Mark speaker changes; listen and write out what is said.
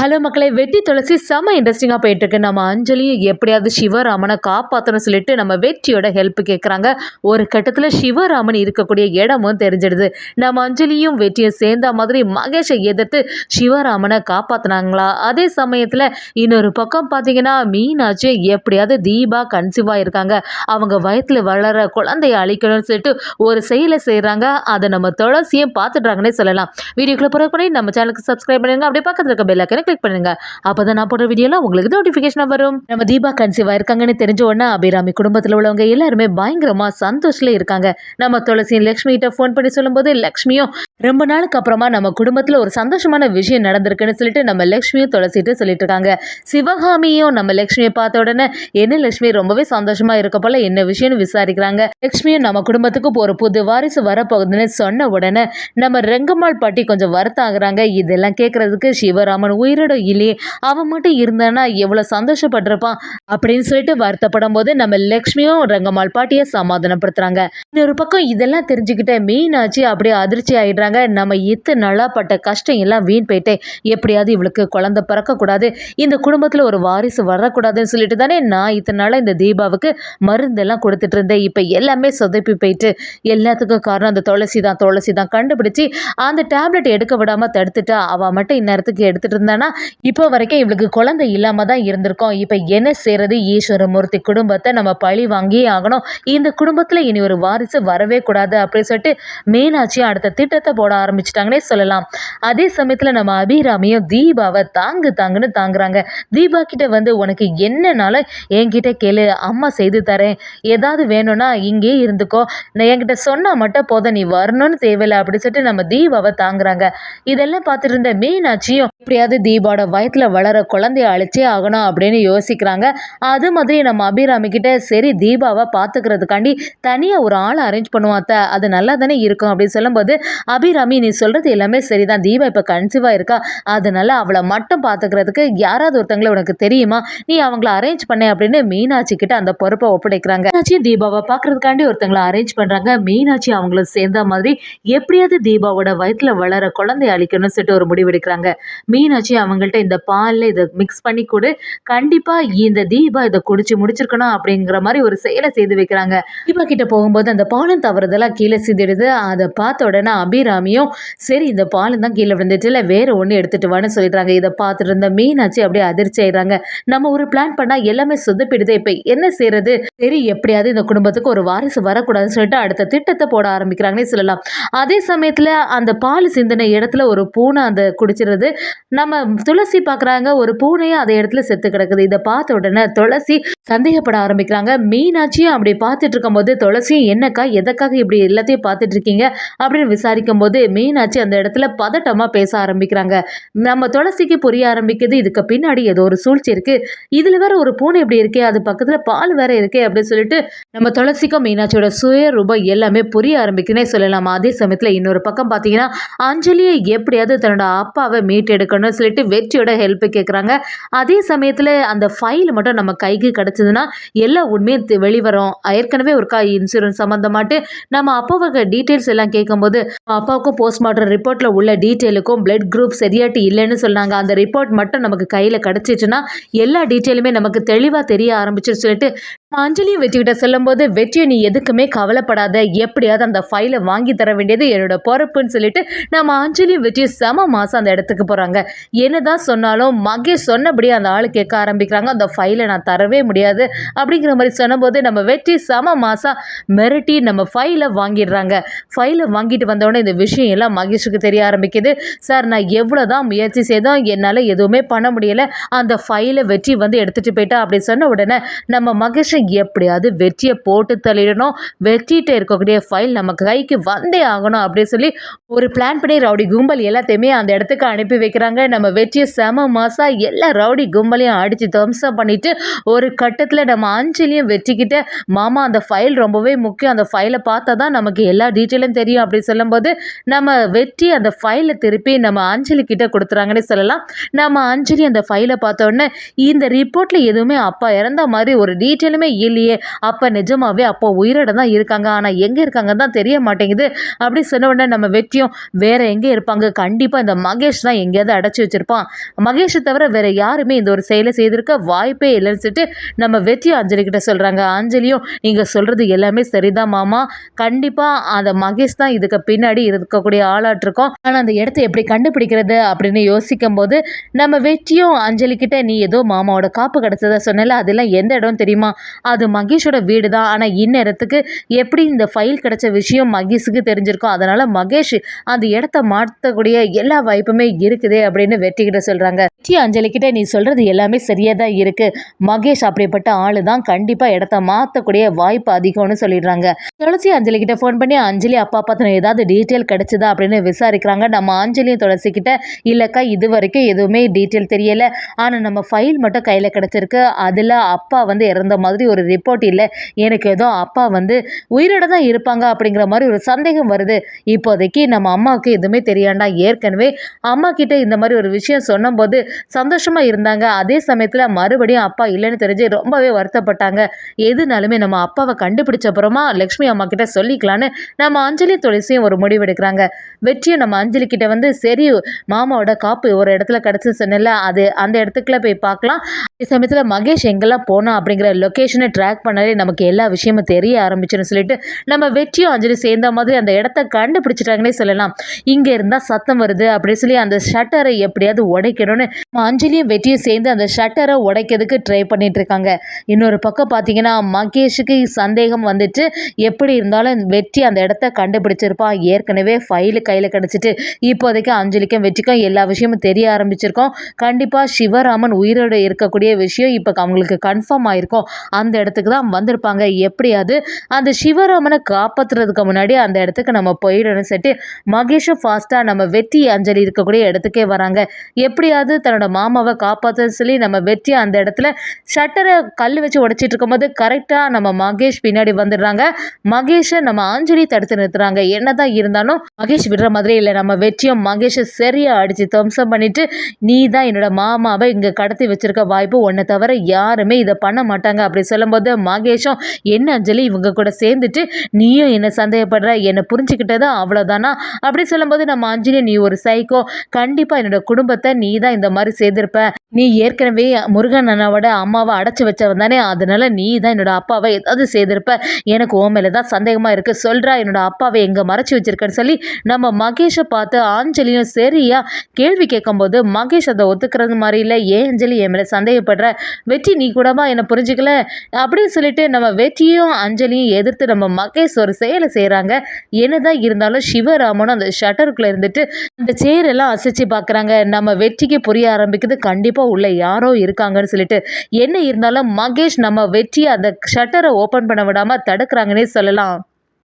Speaker 1: Hello மக்களை வெட்டி துளசி செம்ம இன்ட்ரெஸ்டிங்காக போயிட்டு இருக்கு நம்ம அஞ்சலியும் எப்படியாவது சிவராமனை காப்பாற்றணும் சொல்லிட்டு நம்ம வெற்றியோட ஹெல்ப் கேட்குறாங்க ஒரு கட்டத்தில் சிவராமன் இருக்கக்கூடிய இடமும் தெரிஞ்சிடுது. நம்ம அஞ்சலியும் வெற்றியை சேர்ந்த மாதிரி மகேஷை எதிர்த்து சிவராமனை காப்பாற்றினாங்களா அதே சமயத்தில் இன்னொரு பக்கம் பார்த்தீங்கன்னா மீனாட்சி எப்படியாவது தீபா கன்சீவாக இருக்காங்க. அவங்க வயத்தில் வளர குழந்தைய அழிக்கணும்னு சொல்லிட்டு ஒரு செயலை செய்கிறாங்க அதை நம்ம துளசியும் பார்த்துட்றாங்கன்னே சொல்லலாம். வீடியோக்குள்ளே பிறகு பண்ணி நம்ம சேனலுக்கு சப்ஸ்கிரைப் பண்ணிடுங்க அப்படியே பக்கத்தில் இருக்க பெல் ஐக்கனை கிளிக் பண்ணுங்க. அப்பதான் நான் போடுற வீடியோலாம் உங்களுக்கு நோட்டிஃபிகேஷன் வரும். நம்ம தீபா கன்சிவா இருக்காங்கன்னு தெரிஞ்ச உடனே அபிராமி குடும்பத்தில் உள்ளவங்க எல்லாருமே பயங்கரமா சந்தோஷத்துல இருக்காங்க. நம்ம துளசி லக்ஷ்மி கிட்ட ஃபோன் பண்ணி சொல்லும்போது லக்ஷ்மியும் ரொம்ப நாளுக்கு அப்புறமா நம்ம குடும்பத்தில் ஒரு சந்தோஷமான விஷயம் நடந்திருக்குன்னு சொல்லிட்டு நம்ம லக்ஷ்மியும் துளசிட்டு சொல்லிட்டு இருக்காங்க. சிவகாமியும் நம்ம லக்ஷ்மியை பார்த்த உடனே என்ன லக்ஷ்மி ரொம்பவே சந்தோஷமா இருக்க போல என்ன விஷயம்னு விசாரிக்கிறாங்க? லக்ஷ்மியும் நம்ம குடும்பத்துக்கு ஒரு புது வாரிசு வரப்போகுதுன்னு சொன்ன உடனே நம்ம ரெங்கம்மாள் பாட்டி கொஞ்சம் வருத்தம் ஆகுறாங்க. இதெல்லாம் கேட்கறதுக்கு சிவராமன் உயிர் உயிரோட இல்லையே அவன் மட்டும் இருந்தானா எவ்வளோ சந்தோஷப்பட்டிருப்பான் அப்படின்னு சொல்லிட்டு வருத்தப்படும் போது நம்ம லக்ஷ்மியும் ரங்கம்மாள் பாட்டியை சமாதானப்படுத்துறாங்க. இன்னொரு பக்கம் இதெல்லாம் தெரிஞ்சுக்கிட்ட மீனாட்சி அப்படியே அதிர்ச்சி ஆயிடுறாங்க. நம்ம இத்தனை நல்லா பட்ட கஷ்டம் எல்லாம் வீண் போயிட்டே எப்படியாவது இவளுக்கு குழந்தை பிறக்கக்கூடாது இந்த குடும்பத்தில் ஒரு வாரிசு வரக்கூடாதுன்னு சொல்லிட்டு தானே நான் இத்தனை நாளாக இந்த தீபாவுக்கு மருந்தெல்லாம் கொடுத்துட்டு இருந்தேன். இப்போ எல்லாமே சொதப்பி போயிட்டு எல்லாத்துக்கும் காரணம் அந்த துளசி தான் துளசி தான் கண்டுபிடிச்சி அந்த டேப்லெட் எடுக்க விடாமல் தடுத்துட்டா அவள் மட்டும் இந்நேரத்துக்கு எடுத்துகிட்டு இருந்தானா? இப்போ வரைக்கும் இவளுக்கு குழந்தை இல்லாமல் தான் இருந்திருக்கோம். இப்போ என்ன செய்யறது ஈஸ்வரமூர்த்தி குடும்பத்தை நம்ம பழி வாங்கியே ஆகணும். இந்த குடும்பத்தில் இனி ஒரு வாரிசு வரவே கூடாது அப்படின்னு சொல்லிட்டு மீனாட்சி அடுத்த திட்டத்தை போட ஆரம்பிச்சிட்டாங்கன்னே சொல்லலாம். அதே சமயத்தில் நம்ம அபிராமியும் தீபாவை தாங்கு தாங்குன்னு தாங்குறாங்க. தீபா கிட்ட வந்து உனக்கு என்னனாலும் என்கிட்ட கேளு அம்மா செய்து தரேன். ஏதாவது வேணும்னா இங்கே இருந்துக்கோ. நான் என்கிட்ட சொன்னால் மட்டும் போதும் நீ வரணும்னு தேவையில்லை. அப்படின்னு சொல்லிட்டு நம்ம தீபாவை தாங்குறாங்க. இதெல்லாம் பார்த்துட்டு இருந்த மீனாட்சியும் எப்படியாவது தீபாவோட வயத்தில் வளர குழந்தைய அழைச்சே ஆகணும் அப்படின்னு யோசிக்கிறாங்க. அது மாதிரி நம்ம அபிராமி கிட்ட சரி தீபாவை பார்த்துக்கிறதுக்காண்டி தனியாக ஒரு ஆளை அரேஞ்ச் பண்ணுவாத்த அது நல்லா தானே இருக்கும் அப்படின்னு சொல்லும்போது அபிராமி நீ சொல்கிறது எல்லாமே சரிதான். தீபா இப்போ கன்சீவாக இருக்கா? அதனால அவளை மட்டும் பார்த்துக்கிறதுக்கு யாராவது ஒருத்தங்களை உனக்கு தெரியுமா? நீ அவங்கள அரேஞ்ச் பண்ண அப்படின்னு மீனாட்சி கிட்ட அந்த பொறுப்பை ஒப்படைக்கிறாங்க. மீனாட்சி தீபாவை பார்க்கறதுக்காண்டி ஒருத்தங்களை அரேஞ்ச் பண்ணுறாங்க மீனாட்சி அவங்கள சேர்ந்த மாதிரி எப்படியாவது தீபாவோட வயிற்றுல வளர குழந்தைய அழிக்கணும்னு சொல்லிட்டு ஒரு முடிவெடுக்கிறாங்க. மீனாட்சி அவங்கள்ட்ட இந்த பாலில் இதை மிக்ஸ் பண்ணி கொடு. கண்டிப்பாக இந்த தீபா இதை குடிச்சு முடிச்சிருக்கணும் அப்படிங்கிற மாதிரி ஒரு செயலை செய்து வைக்கிறாங்க. தீபா கிட்ட போகும்போது அந்த பாலும் தவறுதெல்லாம் கீழே சிந்திடுது. அதை பார்த்த உடனே அபிராமியும் சரி இந்த பாலம் தான் கீழே விழுந்துட்டு இல்லை வேற ஒன்று எடுத்துட்டு வான்னு சொல்லிடுறாங்க. இதை பார்த்துட்டு இருந்த மீனாட்சி அப்படியே அதிர்ச்சி ஆயிடுறாங்க. நம்ம ஒரு பிளான் பண்ணால் எல்லாமே சொதப்பிடுது. இப்போ என்ன செய்யறது சரி எப்படியாவது இந்த குடும்பத்துக்கு ஒரு வாரிசு வரக்கூடாதுன்னு சொல்லிட்டு அடுத்த திட்டத்தை போட ஆரம்பிக்கிறாங்கன்னே சொல்லலாம். அதே சமயத்தில் அந்த பால் சிந்தின இடத்துல ஒரு பூனை அந்த குடிச்சிருது. நம்ம துளசி பார்க்குறாங்க ஒரு பூனையை அதே இடத்துல செத்து கிடக்குது. இதை பார்த்த உடனே துளசி சந்தேகப்பட ஆரம்பிக்கிறாங்க. மீனாட்சியும் அப்படி பார்த்துட்டு இருக்கும்போது துளசியும் என்னக்கா எதற்காக இப்படி எல்லாத்தையும் பார்த்துட்டு இருக்கீங்க? அப்படின்னு விசாரிக்கும் போது மீனாட்சி அந்த இடத்துல பதட்டமாக பேச ஆரம்பிக்கிறாங்க. நம்ம துளசிக்கு புரிய ஆரம்பிக்குது. இதுக்கு பின்னாடி ஏதோ ஒரு சூழ்ச்சி இருக்கு. இதில் வேற ஒரு பூனை இப்படி இருக்கே. அது பக்கத்தில் பால் வேற இருக்கே அப்படின்னு சொல்லிட்டு நம்ம துளசிக்கும் மீனாட்சியோட சுய ரூபம் எல்லாமே புரிய ஆரம்பிக்குன்னே சொல்லலாம். அதே சமயத்தில் இன்னொரு பக்கம் பார்த்தீங்கன்னா அஞ்சலியை எப்படியாவது தன்னோட அப்பாவை மீட்டெடுக்கணும்னு சொல்லிட்டு வெற்றியோட ஹெல்ப் கேட்குறாங்க அதே சமயத்தில் அந்த ஃபைல் மட்டும் நம்ம கைக்கு கிடச்சிதுன்னா எல்லா உண்மையும் தெ- வெளிவரும். ஏற்கனவே ஒரு கா இன்சூரன்ஸ் சம்மந்தமாட்டு நம்ம அப்பாவுக்கு டீட்டெயில்ஸ் எல்லாம் கேட்கும்போது அப்பாவுக்கும் போஸ்ட்மார்ட்டம் ரிப்போர்ட்டில் உள்ள டீட்டெயிலுக்கும் பிளட் குரூப் சரியாட்டு இல்லைன்னு சொன்னாங்க. அந்த ரிப்போர்ட் மட்டும் நமக்கு கையில் கிடச்சிச்சுன்னா எல்லா டீட்டெயிலுமே நமக்கு தெளிவாக தெரிய ஆரம்பிச்சுன்னு சொல்லிட்டு நம்ம வெற்றிகிட்ட வெற்றிக்கிட்ட சொல்லும்போது வெற்றியை நீ எதுக்குமே கவலைப்படாத. எப்படியாவது அந்த ஃபைலை வாங்கி தர வேண்டியது என்னோட பொறுப்புன்னு சொல்லிட்டு நம்ம அஞ்சலியும் வெற்றி செம மாதம் அந்த இடத்துக்கு போகிறாங்க என்னதான் சொன்னாலும் மகேஷ் சொன்னபடியே அந்த ஆள் கேட்க ஆரம்பிக்கிறாங்க. அந்த ஃபைலை நான் தரவே முடியாது. அப்படிங்கிற மாதிரி சொன்னபோது நம்ம வெற்றி செம மாதம் மிரட்டி நம்ம ஃபைலை வாங்கிடுறாங்க. ஃபைலை வாங்கிட்டு வந்தோடனே இந்த விஷயம் எல்லாம் மகேஷுக்கு தெரிய ஆரம்பிக்குது. சார் நான் எவ்வளோ தான் முயற்சி செய்தோம் என்னால் எதுவுமே பண்ண முடியலை. அந்த ஃபைலை வெற்றி வந்து எடுத்துகிட்டு போயிட்டா. அப்படி சொன்ன உடனே நம்ம மகேஷை எப்படியாவது வெற்றியை போட்டு தள்ளிடணும். வெற்றிகிட்ட இருக்கக்கூடிய ஃபைல் நம்ம கைக்கு வந்தே ஆகணும் அப்படின்னு சொல்லி ஒரு பிளான் பண்ணி ரவுடி கும்பல் எல்லாத்தையுமே அந்த இடத்துக்கு அனுப்பி வைக்கிறாங்க. நம்ம வெற்றியை செம மாசா எல்லா ரவுடி கும்பலையும் அடித்து தம்சம் பண்ணிட்டு ஒரு கட்டத்தில் நம்ம அஞ்சலியும் வெற்றிக்கிட்ட மாமா அந்த ஃபைல் ரொம்பவே முக்கியம். அந்த ஃபைலை பார்த்தா தான் நமக்கு எல்லா டீட்டெயிலும் தெரியும். அப்படி சொல்லும்போது நம்ம வெற்றி அந்த ஃபைலை திருப்பி நம்ம அஞ்சலி கிட்ட கொடுத்துறாங்கன்னு சொல்லலாம். நம்ம அஞ்சலி அந்த ஃபைலை பார்த்த உடனே இந்த ரிப்போர்ட்டில் எதுவுமே அப்பா இறந்த மாதிரி ஒரு டீட்டெயிலுமே இல்லையே அப்போ நிஜமாவே அப்போ உயிரோட தான் இருக்காங்க. ஆனால் எங்கே இருக்காங்க தான் தெரிய மாட்டேங்குது. அப்படி சொன்ன உடனே நம்ம வெற்றியும் வேற எங்கே இருப்பாங்க? கண்டிப்பாக இந்த மகேஷ் தான் எங்கேயாவது அடைச்சி வச்சிருப்பான். மகேஷை தவிர வேற யாருமே இந்த ஒரு செயலை செய்திருக்க வாய்ப்பே இல்லைன்னு சொல்லிட்டு நம்ம வெற்றி அஞ்சலி கிட்ட சொல்கிறாங்க அஞ்சலியும் நீங்கள் சொல்கிறது எல்லாமே சரிதான் மாமா. கண்டிப்பாக அந்த மகேஷ் தான் இதுக்கு பின்னாடி இருக்கக்கூடிய ஆளாட்டிருக்கோம். ஆனால் அந்த இடத்த எப்படி கண்டுபிடிக்கிறது? அப்படின்னு யோசிக்கும் போது நம்ம வெற்றியும் அஞ்சலி கிட்ட நீ ஏதோ மாமாவோட காப்பு கிடச்சதா சொன்னல? அதெல்லாம் எந்த இடம் தெரியுமா? அது மகேஷோட வீடு தான் ஆனால் இந்நேரத்துக்கு எப்படி இந்த ஃபைல் கிடைச்ச விஷயம் மகேஷுக்கு தெரிஞ்சிருக்கும் அதனால் மகேஷ் அந்த இடத்த மாற்றக்கூடிய எல்லா வாய்ப்புமே இருக்குதே அப்படின்னு வெற்றிகிட்ட சொல்கிறாங்க வெற்றி அஞ்சலிக்கிட்ட நீ சொல்கிறது எல்லாமே சரியாக தான் இருக்குது மகேஷ் அப்படிப்பட்ட ஆளு தான் கண்டிப்பாக இடத்த மாற்றக்கூடிய வாய்ப்பு அதிகம்னு சொல்லிடுறாங்க. துளசி அஞ்சலிக்கிட்ட ஃபோன் பண்ணி அஞ்சலி அப்பா பற்றின ஏதாவது டீட்டெயில் கிடச்சிதா? அப்படின்னு விசாரிக்கிறாங்க. நம்ம அஞ்சலியும் துளசிக்கிட்ட இல்லைக்கா இது வரைக்கும் எதுவுமே டீட்டெயில் தெரியலை. ஆனால் நம்ம ஃபைல் மட்டும் கையில் கிடச்சிருக்கு. அதில் அப்பா வந்து இறந்த மாதிரி ஒரு ரிப்போர்ட் இல்லை. எனக்கு ஏதோ அப்பா வந்து உயிரோட தான் இருப்பாங்க அப்படிங்கிற மாதிரி ஒரு சந்தேகம் வருது. இப்போதைக்கு நம்ம அம்மாவுக்கு எதுவுமே தெரியாண்டா? ஏற்கனவே அம்மா கிட்ட இந்த மாதிரி ஒரு விஷயம் சொன்னபோது சந்தோஷமாக இருந்தாங்க. அதே சமயத்தில் மறுபடியும் அப்பா இல்லைன்னு தெரிஞ்சு ரொம்பவே வருத்தப்பட்டாங்க. எதுனாலுமே நம்ம அப்பாவை கண்டுபிடிச்ச அப்புறமா லக்ஷ்மி அம்மா கிட்ட சொல்லிக்கலான்னு நம்ம அஞ்சலி துளசியும் ஒரு முடிவு எடுக்கிறாங்க. வெற்றியும் நம்ம அஞ்சலி கிட்ட வந்து சரி மாமாவோட காப்பு ஒரு இடத்துல கிடச்சி சொன்னல அது அந்த இடத்துக்குள்ள போய் பார்க்கலாம். அதே சமயத்தில் மகேஷ் எங்கெல்லாம் போனா அப்படிங்கிற லொக்கேஷன் ட்ராக் பண்ணாலே நமக்கு எல்லா விஷயமும் தெரிய ஆரம்பிச்சுன்னு சொல்லிட்டு நம்ம வெற்றியும் அஞ்சலி சேர்ந்த மாதிரி அந்த இடத்த கண்டுபிடிச்சிட்டாங்கன்னே சொல்லலாம். இங்கே இருந்தால் சத்தம் வருது அப்படின்னு சொல்லி அந்த ஷட்டரை எப்படியாவது உடைக்கணும்னு நம்ம அஞ்சலியும் வெற்றியும் சேர்ந்து அந்த ஷட்டரை உடைக்கிறதுக்கு ட்ரை பண்ணிட்டு இருக்காங்க இன்னொரு பக்கம் பார்த்தீங்கன்னா மகேஷுக்கு சந்தேகம் வந்துட்டு எப்படி இருந்தாலும் வெற்றி அந்த இடத்த கண்டுபிடிச்சிருப்பான். ஏற்கனவே ஃபைலு கையில் கிடச்சிட்டு இப்போதைக்கு அஞ்சலிக்கும் வெற்றிக்கும் எல்லா விஷயமும் தெரிய ஆரம்பிச்சிருக்கோம். கண்டிப்பாக சிவராமன் உயிரோடு இருக்கக்கூடிய விஷயம் இப்போ அவங்களுக்கு கன்ஃபார்ம் ஆயிருக்கும். அந்த இடத்துக்கு தான் வந்திருப்பாங்க. எப்படியாவது அந்த சிவராமனை காப்பாற்றுறதுக்கு முன்னாடி அந்த இடத்துக்கு நம்ம போயிடணும் சொல்லிட்டு மகேஷும் ஃபாஸ்ட்டாக நம்ம வெற்றி அஞ்சலி இருக்கக்கூடிய இடத்துக்கே வராங்க. எப்படியாவது தன்னோட மாமாவை காப்பாற்ற சொல்லி நம்ம வெற்றி அந்த இடத்துல ஷட்டரை கல் வச்சு உடைச்சிட்டு இருக்கும்போது கரெக்டாக நம்ம மகேஷ் பின்னாடி வந்துடுறாங்க. மகேஷை நம்ம அஞ்சலி தடுத்து நிறுத்துறாங்க. என்னதான் இருந்தாலும் மகேஷ் விடுற மாதிரி இல்லை. நம்ம வெற்றியும் மகேஷை சரியாக அடித்து துவம்சம் பண்ணிட்டு நீ தான் என்னோட மாமாவை இங்கே கடத்தி வச்சிருக்க வாய்ப்பு ஒன்றை தவிர யாருமே இதை பண்ண மாட்டாங்க அப்படி சொல்லும்போது மகேஷும் என்ன அஞ்சலி இவங்க கூட சேர்ந்துட்டு நீயும் என்ன சந்தேகப்படுற? என்னை புரிஞ்சுக்கிட்டதா? அவ்வளோதானா அப்படி சொல்லும்போது நம்ம அஞ்சலி நீ ஒரு சைக்கோ. கண்டிப்பாக என்னோட குடும்பத்தை நீ தான் இந்த மாதிரி செய்திருப்ப நீ ஏற்கனவே முருகன் அண்ணாவோட அம்மாவை அடைச்சி வச்சவன் தானே. அதனால நீ தான் என்னோட அப்பாவை ஏதாவது செய்திருப்ப எனக்கு ஓ மேலே தான் சந்தேகமாக இருக்குது சொல்கிறா என்னோட அப்பாவை எங்கே மறைச்சி வச்சிருக்கேன்னு சொல்லி நம்ம மகேஷை பார்த்து ஆஞ்சலியும் சரியா கேள்வி கேட்கும்போது மகேஷ் அதை ஒத்துக்கிறது மாதிரி இல்லை. ஏன் அஞ்சலி என் மேலே சந்தேகப்படுற? வெற்றி நீ கூடமா என்னை புரிஞ்சுக்கல. அப்படின்னு சொல்லிட்டு நம்ம வெற்றியும் அஞ்சலியும் எதிர்த்து நம்ம மகேஷ் ஒரு செயலை செய்கிறாங்க என்னதான் இருந்தாலும் சிவராமனும் அந்த ஷட்டருக்குள்ளே இருந்துட்டு அந்த சேரெல்லாம் அசைச்சு பார்க்குறாங்க நம்ம வெற்றிக்கு புரிய ஆரம்பிக்குது. கண்டிப்பாக உள்ள யாரோ இருக்காங்கன்னு சொல்லிட்டு என்ன இருந்தாலும் மகேஷ் நம்ம வெற்றியை அந்த ஷட்டரை ஓப்பன் பண்ண விடாமல் தடுக்கிறாங்கன்னே சொல்லலாம்.